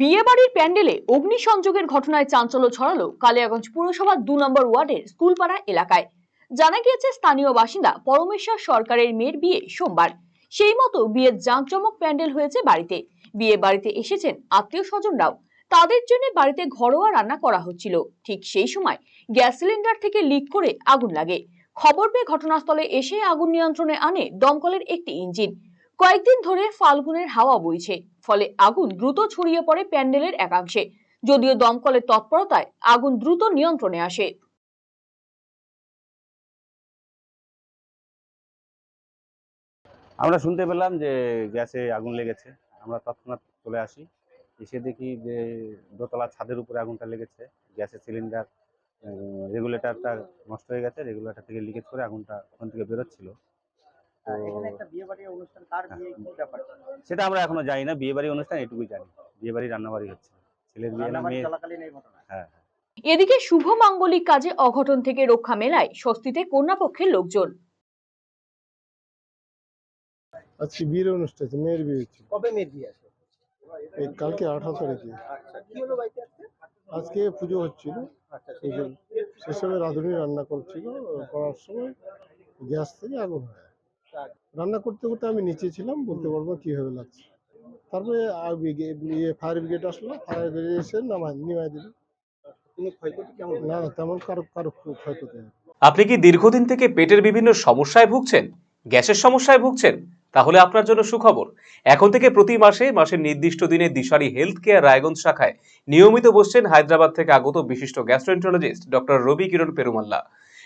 বিয়ে বাড়ির প্যান্ডেলে অগ্নিসংযোগের ঘটনায় চাঞ্চল্য ছড়ালো কালিয়াগঞ্জ পুরসভার দু নম্বর ওয়ার্ডের স্কুলপাড়া এলাকায়। জানা গিয়েছে, স্থানীয় বাসিন্দা পরমেশ্বর সরকারের মেয়ের বিয়ে সোমবার। সেই মতো বিয়ের জাঁকজমক প্যান্ডেল হয়েছে বাড়িতে। বিয়ে বাড়িতে এসেছেন আত্মীয় স্বজনরাও। তাদের জন্য বাড়িতে ঘরোয়া রান্না করা হচ্ছিল। ঠিক সেই সময় গ্যাস সিলিন্ডার থেকে লিক করে আগুন লাগে। খবর পেয়ে ঘটনাস্থলে এসে আগুন নিয়ন্ত্রণে আনে দমকলের একটি ইঞ্জিন। কয়েকদিন ধরে ফাল্গুনের হাওয়া বইছে, ফলে আগুন দ্রুত ছড়িয়ে পড়ে প্যান্ডেলের একাংশে। যদিও দমকলের তৎপরতায় আগুন দ্রুত নিয়ন্ত্রণে আসে। আমরা শুনতে পেলাম যে গ্যাসে আগুন লেগেছে। আমরা তৎক্ষণাৎ চলে আসি। এসে দেখি যে দোতলা ছাদের উপরে আগুনটা লেগেছে। গ্যাসের সিলিন্ডার রেগুলেটরটা নষ্ট হয়ে গেছে। রেগুলেটর থেকে লিকেজ করে আগুনটা ওখান থেকে বেরোচ্ছিল। এখানে একটা বিয়ে বাড়ির অনুষ্ঠান কার বিয়ে কি ব্যাপার? সেটা আমরা এখনও জানি না বিয়ে বাড়ি অনুষ্ঠান এটুকুই জানি। বিয়ে বাড়ি রান্নাবাড়ি হচ্ছে ছেলের বিয়ে না মেয়ে চলাকালীন এই ঘটনা। হ্যাঁ এদিকে শুভ মাঙ্গলিক কাজে অঘটন থেকে রক্ষা মেলায় স্বস্তিতে কন্যাপক্ষের লোকজন। আজকে বিয়ের অনুষ্ঠান আছে মেয়ের বিয়ে হচ্ছে কবে মেয়ের বিয়ে আছে? এই কালকে আঠারো তারিখে আচ্ছা কি হলো আজকে? আজকে পুজো হচ্ছিল। আচ্ছা সেই জন্য সে সময় রাঁধুনি রান্না করছিল করার সময় গ্যাস থেকে আগুন হয় রান্না করতে করতে আমি নিচে ছিলাম বলতে পারব কীভাবে লাগছে। তারপরে ইয়ে ফায়ার ব্রিগেড আসলো ফায়ার ব্রিগেড এসে নামাই নিমাই দিল। না না তেমন কারও কারও ক্ষয়ক্ষতি আপনি কি দীর্ঘদিন থেকে পেটের বিভিন্ন সমস্যায় ভুগছেন? গ্যাসের সমস্যায় ভুগছেন? তাহলে আপনার জন্য সুখবর। এখন থেকে প্রতি মাসে মাসের নির্দিষ্ট দিনে দিশারি হেলথ কেয়ার রায়গঞ্জ শাখায় নিয়মিত বসছেন হায়দ্রাবাদ থেকে আগত বিশিষ্ট gastroenterologist doctor Ravi Kiran Perumalla.